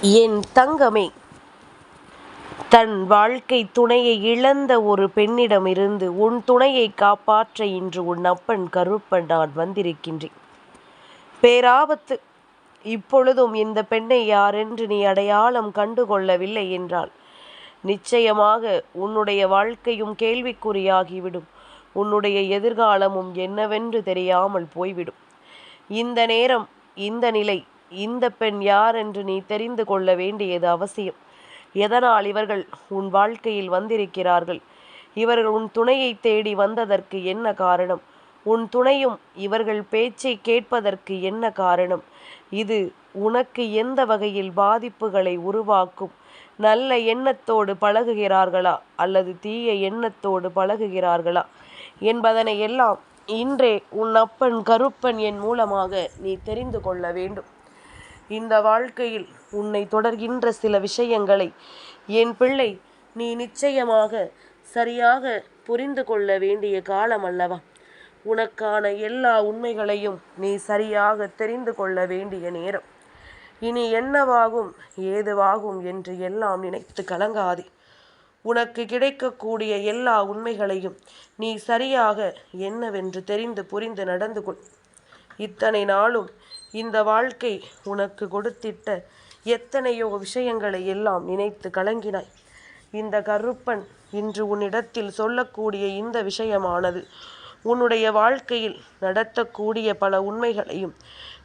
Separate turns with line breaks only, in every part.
என் தங்கமே. தன் வாழ்க்கை துணையை இழந்த ஒரு பெண்ணிடமிருந்து உன் துணையை காப்பாற்ற இன்று உன் அப்பன் கருப்பன் நான் வந்திருக்கின்றேன். பேராபத்து இப்பொழுதும் இந்த பெண்ணை யாரென்று நீ அடையாளம் கண்டுகொள்ளவில்லை என்றால் நிச்சயமாக உன்னுடைய வாழ்க்கையும் கேள்விக்குறியாகிவிடும். உன்னுடைய எதிர்காலமும் என்னவென்று தெரியாமல் போய்விடும். இந்த நேரம் இந்த நிலை இந்த பெண் யார் என்று நீ தெரிந்து கொள்ள வேண்டியது அவசியம். எதனால் இவர்கள் உன் வாழ்க்கையில் வந்திருக்கிறார்கள்? இவர்கள் உன் துணையை தேடி வந்ததற்கு என்ன காரணம்? உன் துணையும் இவர்கள் பேச்சை கேட்பதற்கு என்ன காரணம்? இது உனக்கு எந்த வகையில் பாதிப்புகளை உருவாக்கும்? நல்ல எண்ணத்தோடு பழகுகிறார்களா? அல்லது தீய எண்ணத்தோடு பழகுகிறார்களா? என்பதனை எல்லாம் இன்றே உன் அப்பன் கருப்பன் என் மூலமாக நீ தெரிந்து கொள்ள வேண்டும். இந்த வாழ்க்கையில் உன்னை தொடர்கின்ற சில விஷயங்களை என் பிள்ளை நீ நிச்சயமாக சரியாக புரிந்து கொள்ள வேண்டிய காலம் அல்லவா? உனக்கான எல்லா உண்மைகளையும் நீ சரியாக தெரிந்து கொள்ள வேண்டிய நேரம். இனி என்னவாகும் ஏதுவாகும் என்று எல்லாம் நினைத்து கலங்காதே. உனக்கு கிடைக்கக்கூடிய எல்லா உண்மைகளையும் நீ சரியாக என்னவென்று தெரிந்து புரிந்து நடந்து கொள். இத்தனை நாளும் இந்த வாழ்க்கை உனக்கு கொடுத்திட்ட எத்தனையோ விஷயங்களை எல்லாம் நினைத்து கலங்கினாய். இந்த கருப்பன் இன்று உன்னிடத்தில் சொல்லக்கூடிய இந்த விஷயமானது உன்னுடைய வாழ்க்கையில் நடத்தக்கூடிய பல உண்மைகளையும்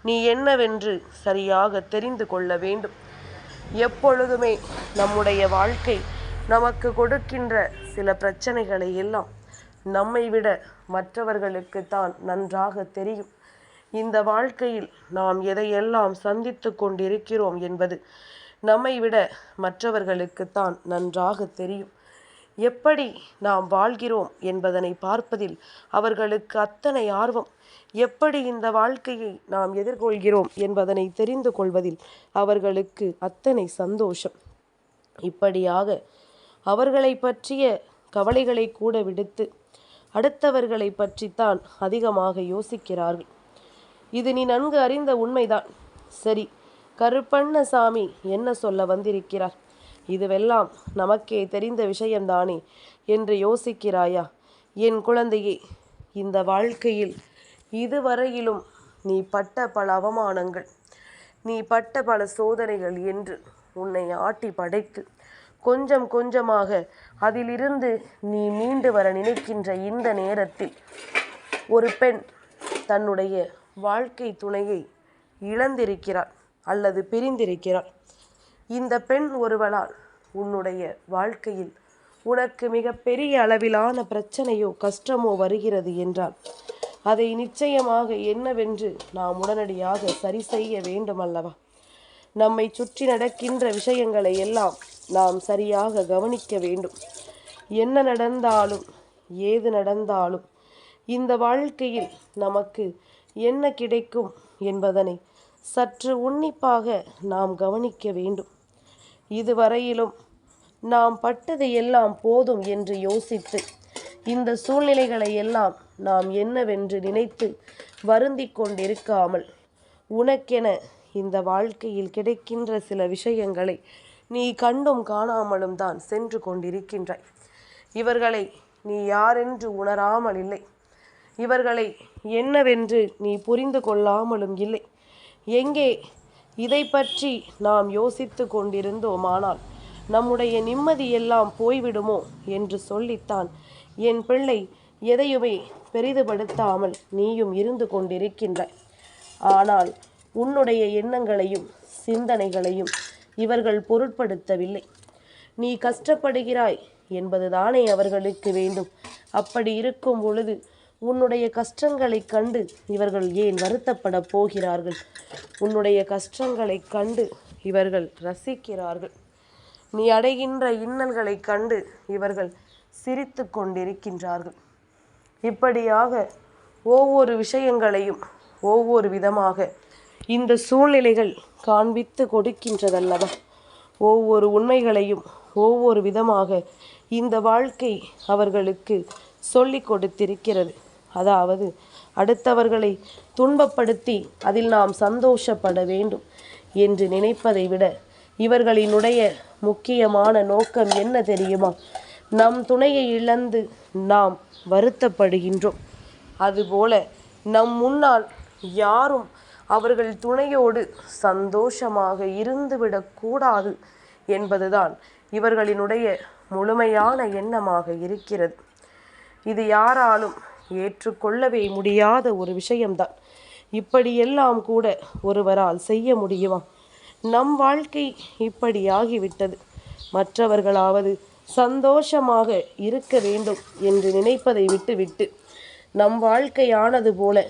நீ என்னவென்று சரியாக தெரிந்து கொள்ள வேண்டும். எப்பொழுதுமே நம்முடைய வாழ்க்கை நமக்கு கொடுக்கின்ற சில பிரச்சனைகளை எல்லாம் நம்மை விட மற்றவர்களுக்கு தான் நன்றாக தெரியும். இந்த வாழ்க்கையில் நாம் எதையெல்லாம் சந்தித்து கொண்டிருக்கிறோம் என்பது நம்மை விட மற்றவர்களுக்குத்தான் நன்றாக தெரியும். எப்படி நாம் வாழ்கிறோம் என்பதனை பார்ப்பதில் அவர்களுக்கு அத்தனை ஆர்வம். எப்படி இந்த வாழ்க்கையை நாம் எதிர்கொள்கிறோம் என்பதனை தெரிந்து கொள்வதில் அவர்களுக்கு அத்தனை சந்தோஷம். இப்படியாக அவர்களை பற்றிய கவலைகளை கூட விடுத்து அடுத்தவர்களை பற்றித்தான் அதிகமாக யோசிக்கிறார்கள். இது நீ நன்கு அறிந்த உண்மைதான். சரி கருப்பண்ணசாமி என்ன சொல்ல வந்திருக்கிறார்? இதுவெல்லாம் நமக்கே தெரிந்த விஷயம்தானே என்று யோசிக்கிறாயா? என் குழந்தையே இந்த வாழ்க்கையில் இதுவரையிலும் நீ பட்ட பல அவமானங்கள் நீ பட்ட பல சோதனைகள் என்று உன்னை ஆட்டி படைத்து கொஞ்சம் கொஞ்சமாக அதிலிருந்து நீ மீண்டு வர நினைக்கின்ற இந்த நேரத்தில் ஒரு பெண் தன்னுடைய வாழ்க்கை துணையை இழந்திருக்கிறார் அல்லது பிரிந்திருக்கிறார். இந்த பெண் ஒருவளால் உன்னுடைய வாழ்க்கையில் உனக்கு மிகப்பெரிய அளவிலான பிரச்சனையோ கஷ்டமோ வருகிறது என்றால் அதை நிச்சயமாக என்னவென்று நாம் உடனடியாக சரி செய்ய வேண்டும் அல்லவா நம்மை சுற்றி நடக்கின்ற விஷயங்களை எல்லாம் நாம் சரியாக கவனிக்க வேண்டும். என்ன நடந்தாலும் ஏது நடந்தாலும் இந்த வாழ்க்கையில் நமக்கு என்ன கிடைக்கும் என்பதனை சற்று உன்னிப்பாக நாம் கவனிக்க வேண்டும். இதுவரையிலும் நாம் பட்டது எல்லாம் போதும் என்று யோசித்து இந்த சூழ்நிலைகளை எல்லாம் நாம் என்னவென்று நினைத்து வருந்தி கொண்டிருக்காமல் உனக்கென இந்த வாழ்க்கையில் கிடைக்கின்ற சில விஷயங்களை நீ கண்டும் காணாமலும் தான் சென்று கொண்டிருக்கின்றாய். இவர்களை நீ யாரென்று உணராமல் இல்லை. இவர்களை என்னவென்று நீ புரிந்து கொள்ளாமலும் இல்லை. எங்கே? இதை பற்றி நாம் யோசித்து கொண்டிருந்தோமானால் நம்முடைய நிம்மதியெல்லாம் போய்விடுமோ? என்று சொல்லித்தான். என் பிள்ளை எதையுமே பெரிதுபடுத்தாமல் நீயும் இருந்து கொண்டிருக்கின்றாய் ஆனால் உன்னுடைய எண்ணங்களையும் சிந்தனைகளையும் இவர்கள் பொருட்படுத்தவில்லை. நீ கஷ்டப்படுகிறாய் என்பதுதானே அவர்களுக்கு வேண்டும். அப்படி இருக்கும் பொழுது உன்னுடைய கஷ்டங்களை கண்டு இவர்கள் ஏன் வருத்தப்பட போகிறார்கள்? உன்னுடைய கஷ்டங்களை கண்டு இவர்கள் ரசிக்கிறார்கள். நீ அடைகின்ற இன்னல்களை கண்டு இவர்கள் சிரித்து கொண்டிருக்கின்றார்கள். இப்படியாக ஒவ்வொரு விஷயங்களையும் ஒவ்வொரு விதமாக இந்த சூழ்நிலைகள் காண்பித்து கொடுக்கின்றதல்லவா? ஒவ்வொரு உண்மைகளையும் ஒவ்வொரு விதமாக இந்த வாழ்க்கை அவர்களுக்கு சொல்லி கொடுத்திருக்கிறது. அதாவது அடுத்தவர்களை துன்பப்படுத்தி அதில் நாம் சந்தோஷப்பட வேண்டும் என்று நினைப்பதை விட இவர்களினுடைய முக்கியமான நோக்கம் என்ன தெரியுமா? நம் துணையை இழந்து நாம் வருத்தப்படுகின்றோம். அதுபோல நம் முன்னால் யாரும் அவர்கள் துணையோடு சந்தோஷமாக இருந்துவிடக்கூடாது என்பதுதான் இவர்களினுடைய முழுமையான எண்ணமாக இருக்கிறது. இது யாராலும் ஏற்றுக்கொள்ளவே முடியாத ஒரு விஷயம்தான். இப்படியெல்லாம் கூட ஒருவரால் செய்ய முடியுமா? நம் வாழ்க்கை இப்படியாகிவிட்டது மற்றவர்களாவது சந்தோஷமாக இருக்க வேண்டும் என்று நினைப்பதை விட்டுவிட்டு நம் வாழ்க்கையானது போல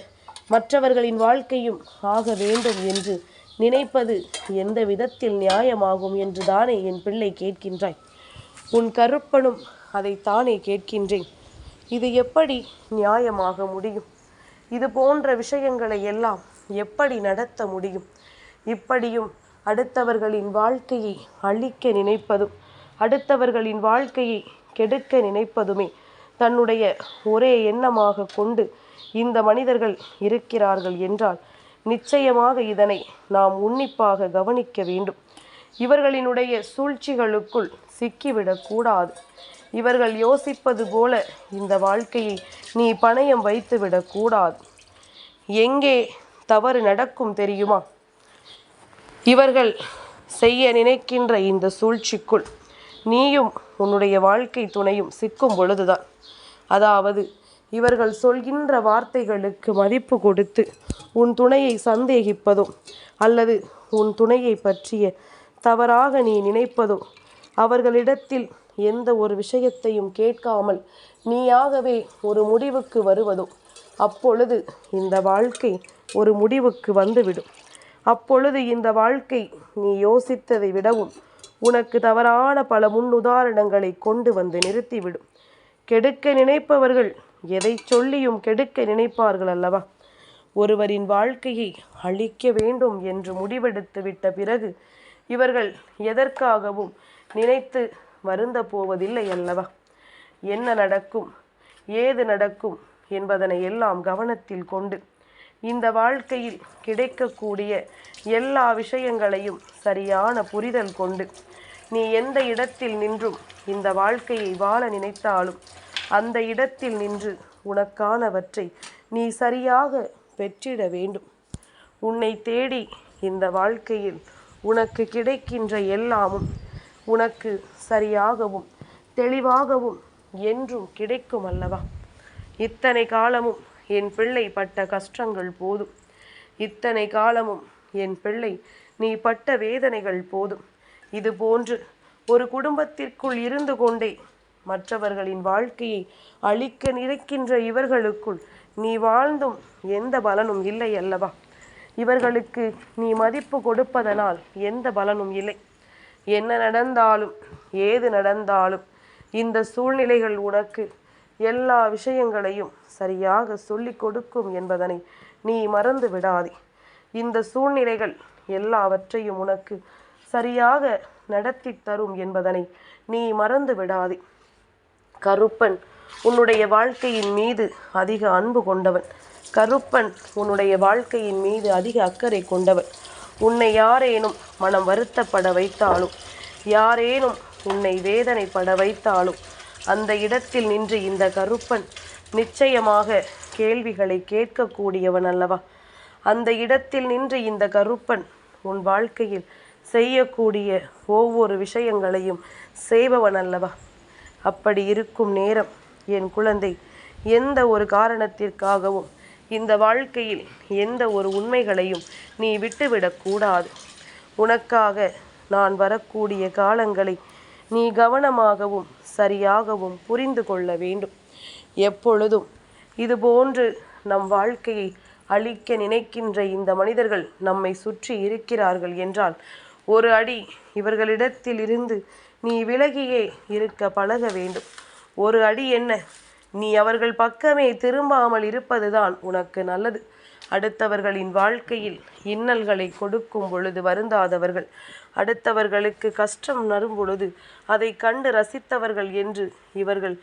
மற்றவர்களின் வாழ்க்கையும் ஆக வேண்டும் என்று நினைப்பது எந்த விதத்தில் நியாயமாகும் என்று தானே என் பிள்ளை கேட்கின்றாய். உன் கருப்பனும் அதைத்தானே கேட்கின்றேன். இது எப்படி நியாயமாக முடியும்? இது போன்ற விஷயங்களை எல்லாம் எப்படி நடத்த முடியும்? இப்படியும் அடுத்தவர்களின் வாழ்க்கையை அழிக்க நினைப்பதும் அடுத்தவர்களின் வாழ்க்கையை கெடுக்க நினைப்பதுமே தன்னுடைய ஒரே எண்ணமாக கொண்டு இந்த மனிதர்கள் இருக்கிறார்கள் என்றால் நிச்சயமாக இதனை நாம் உன்னிப்பாக கவனிக்க வேண்டும். இவர்களினுடைய சூழ்ச்சிகளுக்குள் சிக்கிவிடக்கூடாது. இவர்கள் யோசிப்பது போல இந்த வாழ்க்கையை நீ பணயம் வைத்துவிடக்கூடாது எங்கே தவறு நடக்கும் தெரியுமா? இவர்கள் செய்ய நினைக்கின்ற இந்த சூழ்ச்சிக்குள் நீயும் உன்னுடைய வாழ்க்கை துணையும் சிக்கும் பொழுதுதான். அதாவது இவர்கள் சொல்கின்ற வார்த்தைகளுக்கு மதிப்பு கொடுத்து உன் துணையை சந்தேகிப்பதும் அல்லது உன் துணையை பற்றிய தவறாக நீ நினைப்பதும் அவர்களிடத்தில் எந்த ஒரு விஷயத்தையும் கேட்காமல் நீயாகவே ஒரு முடிவுக்கு வருவதோ? அப்பொழுது இந்த வாழ்க்கை ஒரு முடிவுக்கு வந்துவிடும். அப்பொழுது இந்த வாழ்க்கை நீ யோசித்ததை விடவும் உனக்கு தவறான பல முன்னுதாரணங்களை கொண்டு வந்து நிறுத்திவிடும். கெடுக்க நினைப்பவர்கள் எதை சொல்லியும் கெடுக்க நினைப்பார்கள் அல்லவா? ஒருவரின் வாழ்க்கையை அழிக்க வேண்டும் என்று முடிவெடுத்து விட்ட பிறகு இவர்கள் எதற்காகவும் நினைத்து வருந்த போவதில்லை அல்லவா? என்ன நடக்கும்? ஏது நடக்கும்? என்பதனை எல்லாம் கவனத்தில் கொண்டு இந்த வாழ்க்கையில் கிடைக்கக்கூடிய எல்லா விஷயங்களையும் சரியான புரிதல் கொண்டு நீ எந்த இடத்தில் நின்றும் இந்த வாழ்க்கையை வாழ நினைத்தாலும் அந்த இடத்தில் நின்று உனக்கானவற்றை நீ சரியாக பெற்றிட வேண்டும். உன்னை தேடி இந்த வாழ்க்கையில் உனக்கு கிடைக்கின்ற எல்லாமும் உனக்கு சரியாகவும் தெளிவாகவும் என்றும் கிடைக்கும் அல்லவா? இத்தனை காலமும் என் பிள்ளை பட்ட கஷ்டங்கள் போதும். இத்தனை காலமும் என் பிள்ளை நீ பட்ட வேதனைகள் போதும். இது போன்று ஒரு குடும்பத்திற்குள் இருந்து கொண்டே மற்றவர்களின் வாழ்க்கையை அழிக்க நினைக்கின்ற இவர்களுக்குள் நீ வாழ்ந்தும் எந்த பலனும் இல்லை அல்லவா? இவர்களுக்கு நீ மதிப்பு கொடுப்பதனால் எந்த பலனும் இல்லை. என்ன நடந்தாலும் ஏது நடந்தாலும் இந்த சூழ்நிலைகள் உனக்கு எல்லா விஷயங்களையும் சரியாக சொல்லிக் கொடுக்கும் என்பதனை நீ மறந்து விடாதே. இந்த சூழ்நிலைகள் எல்லாவற்றையும் உனக்கு சரியாக நடத்தி தரும் என்பதனை நீ மறந்து விடாதே. கருப்பன் உன்னுடைய வாழ்க்கையின் மீது அதிக அன்பு கொண்டவன். கருப்பன் உன்னுடைய வாழ்க்கையின் மீது அதிக அக்கறை கொண்டவன். உன்னை யாரேனும் மனம் வருத்தப்பட வைத்தாலும் யாரேனும் உன்னை வேதனைப்பட வைத்தாலும் அந்த இடத்தில் நின்று இந்த கருப்பன் நிச்சயமாக கேள்விகளை கேட்கக்கூடியவன் அல்லவா? அந்த இடத்தில் நின்று இந்த கருப்பன் உன் வாழ்க்கையில் செய்யக்கூடிய ஒவ்வொரு விஷயங்களையும் செய்பவன் அல்லவா? அப்படி இருக்கும் நேரம் என் குழந்தை எந்த ஒரு காரணத்திற்காகவும் இந்த வாழ்க்கையில் எந்த ஒரு உண்மைகளையும் நீ விட்டுவிடக்கூடாது உனக்காக நான் வரக்கூடிய காலங்களை நீ கவனமாகவும் சரியாகவும் புரிந்து கொள்ள வேண்டும். எப்பொழுதும் இதுபோன்று நம் வாழ்க்கையை அழிக்க நினைக்கின்ற இந்த மனிதர்கள் நம்மை சுற்றி இருக்கிறார்கள் என்றால் ஒரு அடி இவர்களிடத்தில் இருந்து நீ விலகியே இருக்க பழக வேண்டும். ஒரு அடி என்ன? நீ அவர்கள் பக்கமே திரும்பாமல் இருப்பதுதான் உனக்கு நல்லது. அடுத்தவர்களின் வாழ்க்கையில் இன்னல்களை கொடுக்கும் பொழுது வருந்தாதவர்கள். அடுத்தவர்களுக்கு கஷ்டம் நரும் பொழுது அதை கண்டு ரசித்தவர்கள் என்று இவர்கள்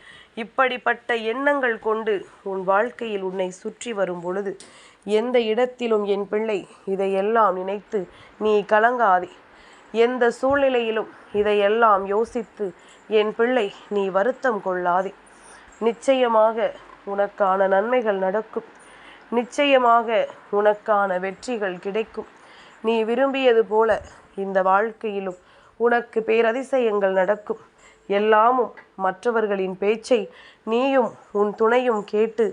இப்படிப்பட்ட எண்ணங்கள் கொண்டு உன் வாழ்க்கையில் உன்னை சுற்றி வரும் பொழுது எந்த இடத்திலும் என் பிள்ளை இதையெல்லாம் நினைத்து நீ கலங்காதே. எந்த சூழ்நிலையிலும் இதையெல்லாம் யோசித்து என் பிள்ளை நீ வருத்தம் கொள்ளாதே. நிச்சயமாக உனக்கான நன்மைகள் நடக்கும். நிச்சயமாக உனக்கான வெற்றிகள் கிடைக்கும். நீ விரும்பியது போல இந்த வாழ்க்கையிலும் உனக்கு பேரதிசயங்கள் நடக்கும். எல்லாமும் மற்றவர்களின் பேச்சை நீயும் உன் துணையும் கேட்டு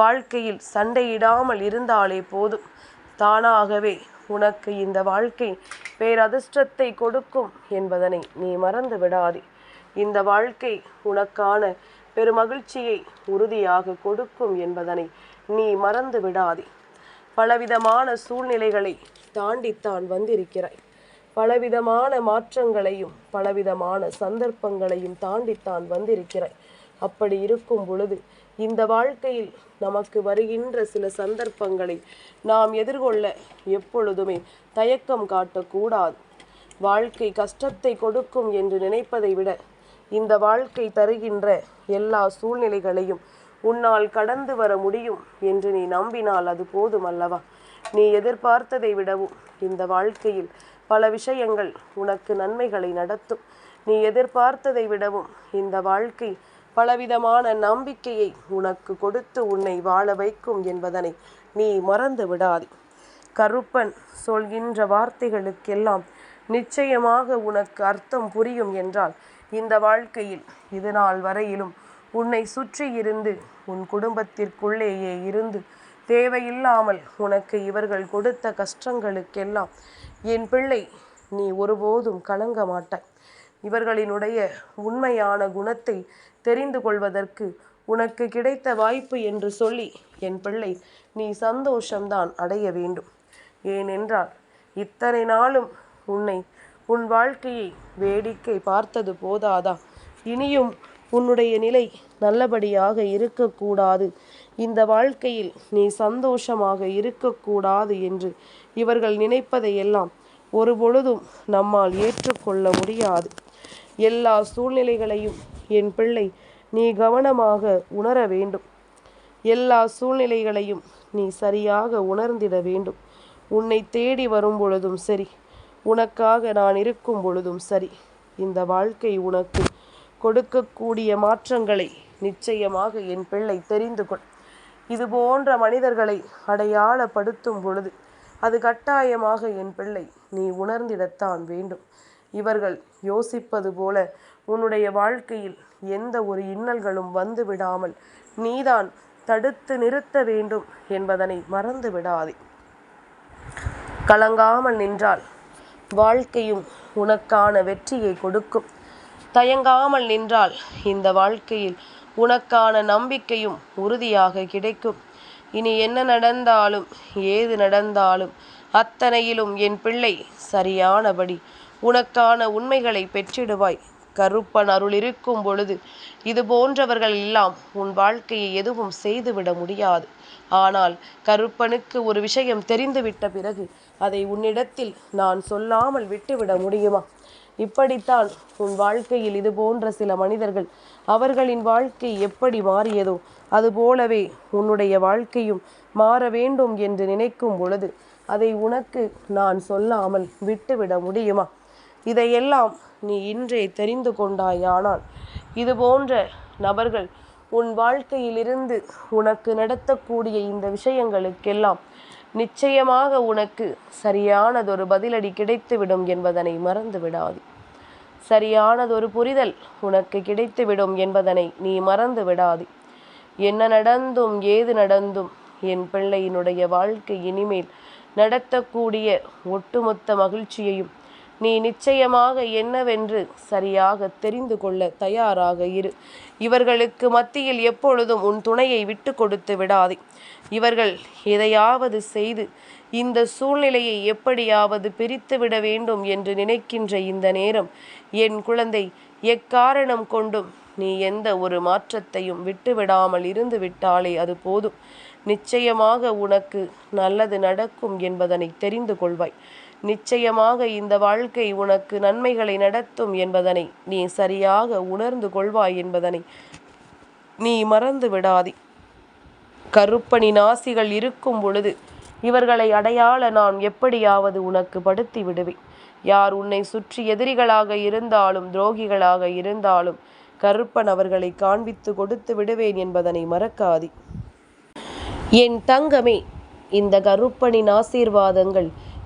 வாழ்க்கையில் சண்டையிடாமல் இருந்தாலே போதும். தானாகவே உனக்கு இந்த வாழ்க்கை பேரதிர்ஷ்டத்தை கொடுக்கும் என்பதனை நீ மறந்து விடாதே இந்த வாழ்க்கை உனக்கான பெருமகிழ்ச்சியை உறுதியாக கொடுக்கும் என்பதனை நீ மறந்து விடாதே. பலவிதமான சூழ்நிலைகளை தாண்டித்தான் வந்திருக்கிறாய். பலவிதமான மாற்றங்களையும் பலவிதமான சந்தர்ப்பங்களையும் தாண்டித்தான் வந்திருக்கிறாய். அப்படி இருக்கும் பொழுது இந்த வாழ்க்கையில் நமக்கு வருகின்ற சில சந்தர்ப்பங்களை நாம் எதிர்கொள்ள எப்பொழுதுமே தயக்கம் காட்டக்கூடாது. வாழ்க்கை கஷ்டத்தை கொடுக்கும் என்று நினைப்பதை விட இந்த வாழ்க்கை தருகின்ற எல்லா சூழ்நிலைகளையும் உன்னால் கடந்து வர முடியும் என்று நீ நம்பினால் அது போதும் அல்லவா? நீ எதிர்பார்த்ததை விடவும் இந்த வாழ்க்கையில் பல விஷயங்கள் உனக்கு நன்மைகளை நடத்தும். நீ எதிர்பார்த்ததை விடவும் இந்த வாழ்க்கை பலவிதமான நம்பிக்கையை உனக்கு கொடுத்து உன்னை வாழ வைக்கும் என்பதனை நீ மறந்து விடாதே. கருப்பன் சொல்கின்ற வார்த்தைகளுக்கெல்லாம் நிச்சயமாக உனக்கு அர்த்தம் புரியும் என்றால் இந்த வாழ்க்கையில் இது நாள் வரையிலும் உன்னை சுற்றி இருந்து உன் குடும்பத்திற்குள்ளேயே இருந்து தேவையில்லாமல் உனக்கு இவர்கள் கொடுத்த கஷ்டங்களுக்கெல்லாம் என் பிள்ளை நீ ஒருபோதும் கலங்க மாட்டாய். இவர்களினுடைய உண்மையான குணத்தை தெரிந்து கொள்வதற்கு உனக்கு கிடைத்த வாய்ப்பு என்று சொல்லி என் பிள்ளை நீ சந்தோஷம்தான் அடைய வேண்டும். ஏனென்றால் இத்தனை நாளும் உன்னை உன் வாழ்க்கையை வேடிக்கை பார்த்தது போதாதா? இனியும் உன்னுடைய நிலை நல்லபடியாக இருக்கக்கூடாது. இந்த வாழ்க்கையில் நீ சந்தோஷமாக இருக்கக்கூடாது என்று இவர்கள் நினைப்பதையெல்லாம் ஒருபொழுதும் நம்மால் ஏற்றுக்கொள்ள முடியாது. எல்லா சூழ்நிலைகளையும் என் பிள்ளை நீ கவனமாக உணர வேண்டும். எல்லா சூழ்நிலைகளையும் நீ சரியாக உணர்ந்திட வேண்டும். உன்னை தேடி வரும் பொழுதும் சரி உனக்காக நான் இருக்கும் பொழுதும் சரி. இந்த வாழ்க்கை உனக்கு கொடுக்கக்கூடிய மாற்றங்களை நிச்சயமாக என் பிள்ளை தெரிந்து கொள். இது போன்ற மனிதர்களை அடையாளப்படுத்தும் பொழுது அது கட்டாயமாக என் பிள்ளை நீ உணர்ந்திடத்தான் வேண்டும். இவர்கள் யோசிப்பது போல உன்னுடைய வாழ்க்கையில் எந்த ஒரு இன்னல்களும் வந்து விடாமல் நீதான் தடுத்து நிறுத்த வேண்டும் என்பதனை மறந்து விடாதே கலங்காமல் நின்றால் வாழ்க்கையும் உனக்கான வெற்றியை கொடுக்கும். தயங்காமல் நின்றால் இந்த வாழ்க்கையில் உனக்கான நம்பிக்கையும் உறுதியாக கிடைக்கும். இனி என்ன நடந்தாலும் ஏது நடந்தாலும் அத்தனையிலும் என் பிள்ளை சரியானபடி உனக்கான உண்மைகளை பெற்றிடுவாய். கருப்பன் அருள் இருக்கும் பொழுது இது போன்றவர்கள் எல்லாம் உன் வாழ்க்கையை எதுவும் செய்துவிட முடியாது. ஆனால் கருப்பனுக்கு ஒரு விஷயம் தெரிந்துவிட்ட பிறகு அதை உன்னிடத்தில் நான் சொல்லாமல் விட்டுவிட முடியுமா? இப்படித்தான் உன் வாழ்க்கையில் இது போன்ற சில மனிதர்கள் அவர்களின் வாழ்க்கை எப்படி மாறியதோ அதுபோலவே உன்னுடைய வாழ்க்கையும் மாற வேண்டும் என்று நினைக்கும் பொழுது அதை உனக்கு நான் சொல்லாமல் விட்டுவிட முடியுமா? இதையெல்லாம் நீ இன்றே தெரிந்து கொண்டாயானால் இது போன்ற நபர்கள் உன் வாழ்க்கையிலிருந்து உனக்கு நடத்தக்கூடிய இந்த விஷயங்களுக்கெல்லாம் நிச்சயமாக உனக்கு சரியானதொரு பதிலடி கிடைத்துவிடும் என்பதனை மறந்து விடாது சரியானதொரு புரிதல் உனக்கு கிடைத்துவிடும் என்பதனை நீ மறந்து விடாது என்ன நடந்தும் ஏது நடந்தும் என் பிள்ளையினுடைய வாழ்க்கை இனிமேல் நடத்தக்கூடிய ஒட்டுமொத்த மகிழ்ச்சியையும் நீ நிச்சயமாக என்னவென்று சரியாக தெரிந்து கொள்ள தயாராக இரு. இவர்களுக்கு மத்தியில் எப்பொழுதும் உன் துணையை விட்டு கொடுத்து விடாதே. இவர்கள் எதையாவது செய்து இந்த சூழ்நிலையை எப்படியாவது பிரித்து விட வேண்டும் என்று நினைக்கின்ற இந்த நேரம் என் குழந்தை எக்காரணம் கொண்டும் நீ எந்த ஒரு மாற்றத்தையும் விட்டுவிடாமல் இருந்து விட்டாலே அது போதும். நிச்சயமாக உனக்கு நல்லது நடக்கும் என்பதனை தெரிந்து கொள்வாய். நிச்சயமாக இந்த வாழ்க்கை உனக்கு நன்மைகளை நடத்தும் என்பதனை நீ சரியாக உணர்ந்து கொள்வாய் என்பதனை நீ மறந்து விடாதே. கருப்பணி நாசிகள் இருக்கும் பொழுது இவர்களை அடையாள நான் எப்படியாவது உனக்கு படுத்தி விடுவேன். யார் உன்னை சுற்றி எதிரிகளாக இருந்தாலும் துரோகிகளாக இருந்தாலும் கருப்பன் அவர்களை காண்பித்து கொடுத்து விடுவேன் என்பதனை மறக்காதி. என் தங்கமே இந்த கருப்பனின் ஆசீர்வாதங்கள்